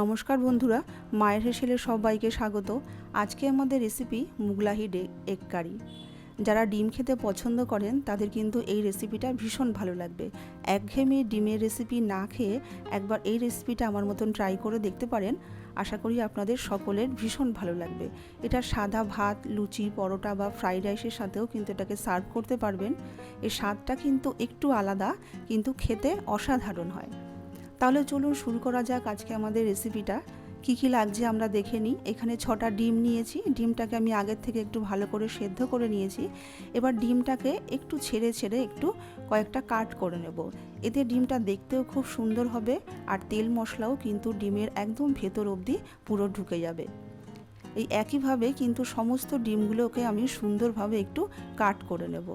নমস্কার বন্ধুরা, মায়ের হেসেলে সবাইকে স্বাগত। আজকে আমাদের রেসিপি মুগলাহি ডে এগ কারি যারা ডিম খেতে পছন্দ করেন, তাদের কিন্তু এই রেসিপিটা ভীষণ ভালো লাগবে। একঘেয়েমি ডিমের রেসিপি না খেয়ে একবার এই রেসিপিটা আমার মতন ট্রাই করে দেখতে পারেন। আশা করি আপনাদের সকলের ভীষণ ভালো লাগবে। এটা সাদা ভাত, লুচি, পরোটা বা ফ্রাইড রাইসের সাথেও কিন্তু এটাকে সার্ভ করতে পারবেন। এর স্বাদটা কিন্তু একটু আলাদা, কিন্তু খেতে অসাধারণ হয়। তাহলে চলুন শুরু করা যাক আজকে আমাদের রেসিপিটা কী কী লাগছে আমরা দেখে নিই। এখানে ছটা ডিম নিয়েছি। ডিমটাকে আমি আগের থেকে একটু ভালো করে সেদ্ধ করে নিয়েছি। এবার ডিমটাকে একটু ছেড়ে ছেড়ে একটু কয়েকটা কাট করে নেব। এতে ডিমটা দেখতেও খুব সুন্দর হবে আর তেল মশলাও কিন্তু ডিমের একদম ভেতর অবধি পুরো ঢুকে যাবে। এই একইভাবে কিন্তু সমস্ত ডিমগুলোকে আমি সুন্দরভাবে একটু কাট করে নেব।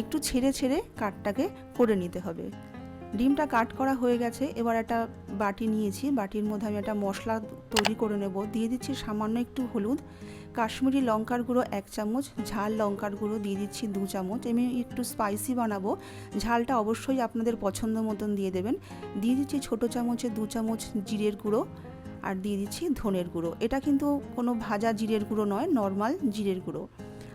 একটু ছেড়ে ছেড়ে কাটটাকে করে নিতে হবে। ডিমটা কাট করা হয়ে গেছে, এবার একটা বাটি নিয়েছি, বাটির মধ্যে আমি একটা মশলা তৈরি করে নেব। দিয়ে দিচ্ছি সামান্য একটু হলুদ, কাশ্মীরি লঙ্কার গুঁড়ো এক চামচ, ঝাল লঙ্কার গুঁড়ো দিয়ে দিচ্ছি দু চামচ। আমি একটু স্পাইসি বানাবো, ঝালটা অবশ্যই আপনাদের পছন্দ মতন দিয়ে দেবেন। দিয়ে দিচ্ছি ছোটো চামচে দু চামচ জিরের গুঁড়ো আর দিয়ে দিচ্ছি ধনের গুঁড়ো। এটা কিন্তু কোনো ভাজা জিরের গুঁড়ো নয়, নর্মাল জিরের গুঁড়ো।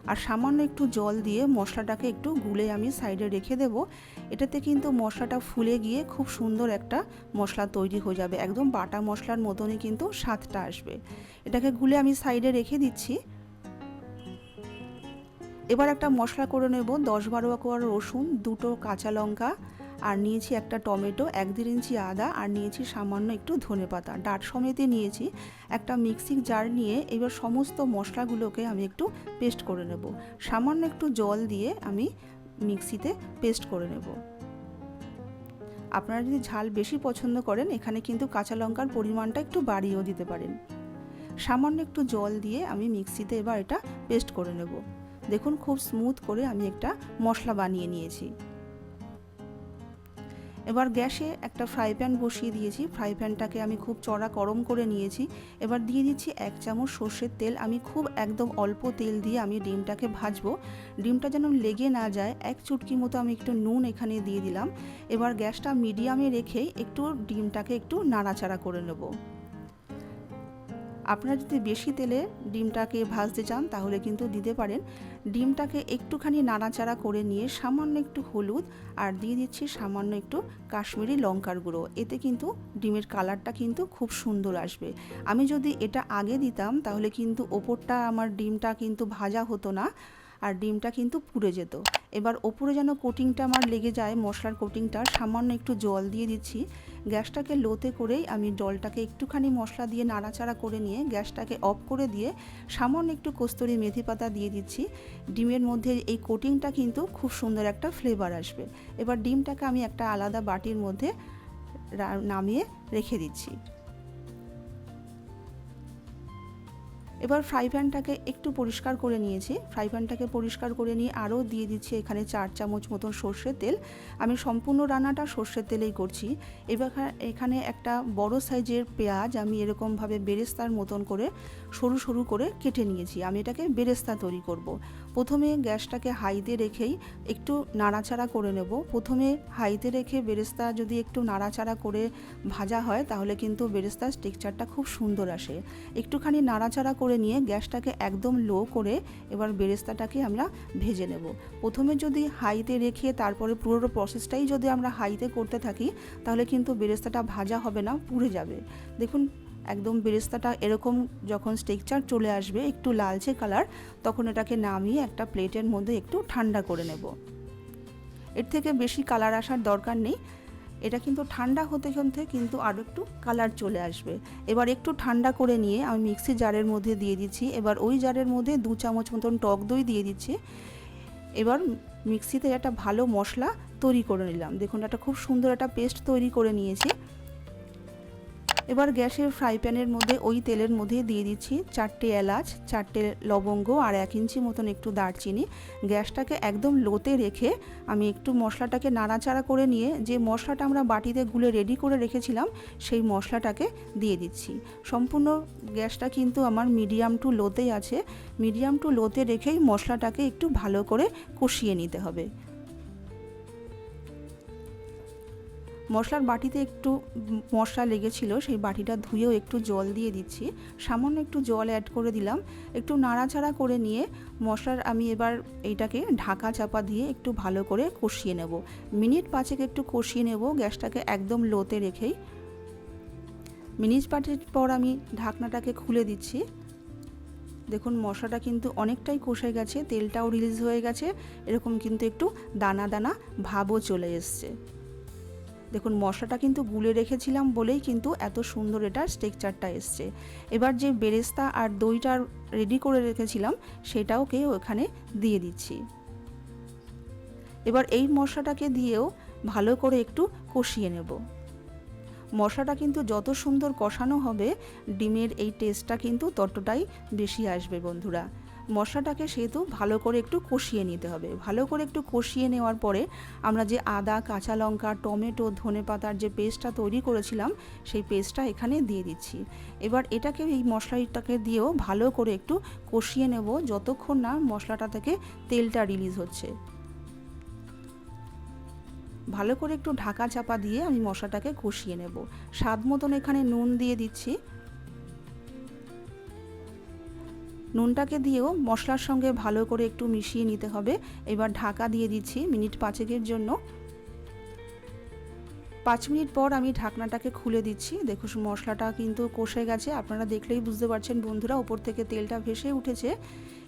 আর সামান্য একটু জল দিয়ে মশলাটাকে একটু গুলে আমি সাইডে রেখে দেব। এটাতে কিন্তু মশলাটা ফুলে গিয়ে খুব সুন্দর একটা মশলা তৈরি হয়ে যাবে। একদম বাটা মশলার মতনই কিন্তু স্বাদটা আসবে। এটাকে গুলে আমি সাইডে রেখে দিচ্ছি। এবার একটা মশলা করে নেব। দশ বারো কোয়া রসুন, দুটো কাঁচা লঙ্কা আর নিয়েছি একটা টমেটো, এক দেড় ইঞ্চি আদা আর নিয়েছি সামান্য একটু ধনে পাতা। ডাট সমেতে নিয়েছি একটা মিক্সিং জার নিয়ে এবার সমস্ত মশলাগুলোকে আমি একটু পেস্ট করে নেব। সামান্য একটু জল দিয়ে আমি মিক্সিতে পেস্ট করে নেব। আপনারা যদি ঝাল বেশি পছন্দ করেন, এখানে কিন্তু কাঁচা লঙ্কার পরিমাণটা একটু বাড়িয়েও দিতে পারেন। সামান্য একটু জল দিয়ে আমি মিক্সিতে এবার এটা পেস্ট করে নেব। দেখুন, খুব স্মুথ করে আমি একটা মশলা বানিয়ে নিয়েছি। এবার গ্যাসে একটা ফ্রাই প্যান বসিয়ে দিয়েছি। ফ্রাই প্যানটাকে আমি খুব চড়া গরম করে নিয়েছি। এবার দিয়ে দিচ্ছি এক চামচ সর্ষের তেল। আমি খুব একদম অল্প তেল দিয়ে আমি ডিমটাকে ভাজবো। ডিমটা যেন লেগে না যায়, এক চুটকি মতো আমি একটু নুন এখানে দিয়ে দিলাম। এবার গ্যাসটা মিডিয়ামে রেখেই একটু ডিমটাকে একটু নাড়াচাড়া করে নেব। আপনারা যদি বেশি তেলে ডিমটাকে ভাজতে চান, তাহলে কিন্তু দিতে পারেন। ডিমটাকে একটুখানি নাড়াচাড়া করে নিয়ে সামান্য একটু হলুদ আর দিয়ে দিচ্ছি সামান্য একটু কাশ্মীরি লঙ্কার গুঁড়ো। এতে কিন্তু ডিমের কালারটা কিন্তু খুব সুন্দর আসবে। আমি যদি এটা আগে দিতাম, তাহলে কিন্তু ওপরটা আমার ডিমটা কিন্তু ভাজা হতো না আর ডিমটা কিন্তু পুড়ে যেত। এবার ওপরে যেন কোটিংটা আমার লেগে যায়, মশলার কোটিংটা সামান্য একটু জল দিয়ে দিচ্ছি। গ্যাসটাকে লোতে করেই আমি জলটাকে একটুখানি মশলা দিয়ে নাড়াচাড়া করে নিয়ে গ্যাসটাকে অফ করে দিয়ে সামান্য একটু কস্তুরি মেথি পাতা দিয়ে দিচ্ছি। ডিমের মধ্যে এই কোটিংটা কিন্তু খুব সুন্দর একটা ফ্লেভার আসবে। এবার ডিমটাকে আমি একটা আলাদা বাটির মধ্যে নামিয়ে রেখে দিচ্ছি। এবার ফ্রাই প্যানটাকে একটু পরিষ্কার করে নিয়েছি। ফ্রাই প্যানটাকে পরিষ্কার করে নিয়ে আরও দিয়ে দিচ্ছি এখানে চার চামচ মতন সর্ষের তেল। আমি সম্পূর্ণ রান্নাটা সর্ষের তেলেই করছি। এবার এখানে একটা বড় সাইজের পেঁয়াজ আমি এরকমভাবে বেরেস্তার মতন করে সরু সরু করে কেটে নিয়েছি। আমি এটাকে বেরেস্তা তৈরি করব। প্রথমে গ্যাসটাকে হাইতে রেখেই একটু নাড়াচাড়া করে নেব। প্রথমে হাইতে রেখে বেরেস্তা যদি একটু নাড়াচাড়া করে ভাজা হয়, তাহলে কিন্তু বেরেস্তার টেক্সচারটা খুব সুন্দর আসে। একটুখানি নাড়াচাড়া করে নিয়ে গ্যাসটাকে একদম লো করে এবার বেরেস্তাটাকে আমরা ভেজে নেব। প্রথমে যদি হাইতে রেখে তারপরে পুরো প্রসেসটাই যদি আমরা হাইতে করতে থাকি, তাহলে কিন্তু বেরেস্তাটা ভাজা হবে না, পুড়ে যাবে। দেখুন, একদম বেরেস্তাটা এরকম যখন স্টেকচার চলে আসবে, একটু লালচে কালার তখন এটাকে নামিয়ে একটা প্লেটের মধ্যে একটু ঠান্ডা করে নেব। এর থেকে বেশি কালার আসার দরকার নেই। এটা কিন্তু ঠান্ডা হতে হতে কিন্তু আরও একটু কালার চলে আসবে। এবার একটু ঠান্ডা করে নিয়ে আমি মিক্সি জারের মধ্যে দিয়ে দিচ্ছি। এবার ওই জারের মধ্যে দু চামচ মতন টক দই দিয়ে দিচ্ছি। এবার মিক্সিতে একটা ভালো মশলা তৈরি করে নিলাম। দেখুন, একটা খুব সুন্দর একটা পেস্ট তৈরি করে নিয়েছি। এবার গ্যাসের ফ্রাই প্যানের মধ্যে ওই তেলের মধ্যে দিয়ে দিচ্ছি চারটে এলাচ, চারটে লবঙ্গ আর এক ইঞ্চি মতন একটু দারচিনি। গ্যাসটাকে একদম লোতে রেখে আমি একটু মশলাটাকে নাড়াচাড়া করে নিয়ে যে মশলাটা আমরা বাটিতে গুলে রেডি করে রেখেছিলাম, সেই মশলাটাকে দিয়ে দিচ্ছি। সম্পূর্ণ গ্যাসটা কিন্তু আমার মিডিয়াম টু লোতেই আছে। মিডিয়াম টু লোতে রেখেই মশলাটাকে একটু ভালো করে কষিয়ে নিতে হবে। মশলার বাটিতে একটু মশলা লেগেছিল, সেই বাটিটা ধুয়েও একটু জল দিয়ে দিচ্ছি। সামান্য একটু জল অ্যাড করে দিলাম। একটু নাড়াচাড়া করে নিয়ে মশলার আমি এবার এইটাকে ঢাকা চাপা দিয়ে একটু ভালো করে কষিয়ে নেব। মিনিট পাঁচেক একটু কষিয়ে নেব, গ্যাসটাকে একদম লোতে রেখেই। মিনিট পাঁচেক পর আমি ঢাকনাটাকে খুলে দিচ্ছি। দেখুন, মশলাটা কিন্তু অনেকটাই কষে গেছে, তেলটাও রিলিজ হয়ে গেছে। এরকম কিন্তু একটু দানা দানা ভাবও চলে এসছে। দেখুন, মশলাটা কিন্তু গুলে রেখেছিলাম বলেই কিন্তু এত সুন্দর এটা স্টেকচারটা এসছে। এবার যে বেরেস্তা আর দইটা রেডি করে রেখেছিলাম সেটাওকে ওখানে দিয়ে দিচ্ছি। এবার এই মশলাটাকে দিয়েও ভালো করে একটু কষিয়ে নেব। মশলাটা কিন্তু যত সুন্দর কষানো হবে, ডিমের এই টেস্টটা কিন্তু ততটাই বেশি আসবে বন্ধুরা। মশলাটাকে সেহেতু ভালো করে একটু কষিয়ে নিতে হবে। ভালো করে একটু কষিয়ে নেওয়ার পরে আমরা যে আদা, কাঁচা লঙ্কা, টমেটো, ধনে পাতার যে পেস্টটা তৈরি করেছিলাম, সেই পেস্টটা এখানে দিয়ে দিচ্ছি। এবার এটাকে এই মশলাটাকে দিয়েও ভালো করে একটু কষিয়ে নেব যতক্ষণ না মশলাটা থেকে তেলটা রিলিজ হচ্ছে। ভালো করে একটু ঢাকা চাপা দিয়ে আমি মশলাটাকে কষিয়ে নেব। স্বাদ মতন এখানে নুন দিয়ে দিচ্ছি। নুনটাকে দিয়েও মশলার সঙ্গে ভালো করে একটু মিশিয়ে নিতে হবে। এবার ঢাকা দিয়ে দিচ্ছি মিনিট পাঁচেকের জন্য। পাঁচ মিনিট পর আমি ঢাকনাটাকে খুলে দিচ্ছি। দেখুন মশলাটা কিন্তু কষে গেছে। আপনারা দেখলেই বুঝতে পারছেন বন্ধুরা, ওপর থেকে তেলটা ভেসে উঠেছে।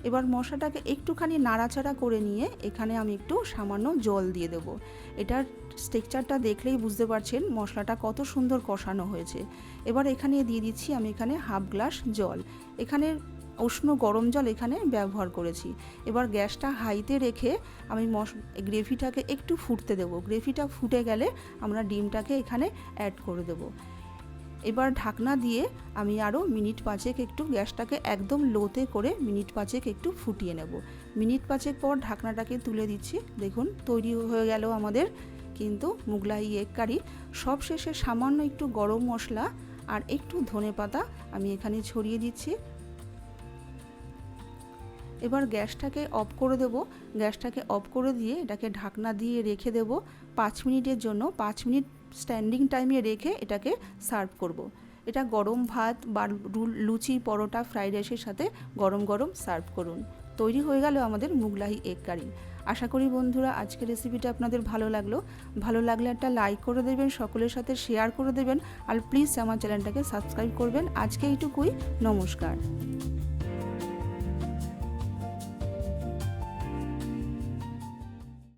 এবার মশলাটাকে একটুখানি নাড়াচাড়া করে নিয়ে এখানে আমি একটু সামান্য জল দিয়ে দেবো। এটার স্টেকচারটা দেখলেই বুঝতে পারছেন মশলাটা কত সুন্দর কষানো হয়েছে। এবার এখানে দিয়ে দিচ্ছি আমি এখানে হাফ গ্লাস জল। এখানে উষ্ণ গরম জল এখানে ব্যবহার করেছি। এবার গ্যাসটা হাইতে রেখে আমি মশ গ্রেভিটাকে একটু ফুটতে দেবো। গ্রেভিটা ফুটে গেলে আমরা ডিমটাকে এখানে অ্যাড করে দেবো। এবার ঢাকনা দিয়ে আমি আরও মিনিট পাঁচেক একটু গ্যাসটাকে একদম লোতে করে মিনিট পাঁচেক একটু ফুটিয়ে নেব। মিনিট পাঁচেক পর ঢাকনাটাকে তুলে দিচ্ছি। দেখুন, তৈরি হয়ে গেল আমাদের। কিন্তু মুগলাই, এগ কারি সব শেষে সামান্য একটু গরম মশলা আর একটু ধনে পাতা আমি এখানে ছড়িয়ে দিচ্ছি। এবার গ্যাসটাকে অফ করে দেব। গ্যাসটাকে অফ করে দিয়ে এটাকে ঢাকনা দিয়ে রেখে দেব। পাঁচ মিনিটের জন্য, পাঁচ মিনিট স্ট্যান্ডিং টাইমে রেখে এটাকে সার্ভ করব। এটা গরম ভাত বা লুচি, পরোটা, ফ্রাইড রাইসের সাথে গরম গরম সার্ভ করুন। তৈরি হয়ে গেল আমাদের মুগলাহি এগ কারি। আশা করি বন্ধুরা আজকের রেসিপিটা আপনাদের ভালো লাগল। ভালো লাগলে একটা লাইক করে দেবেন, সকলের সাথে শেয়ার করে দেবেন, আর প্লিজ আমার চ্যানেলটাকে সাবস্ক্রাইব করবেন। আজকে এইটুকুই, নমস্কার।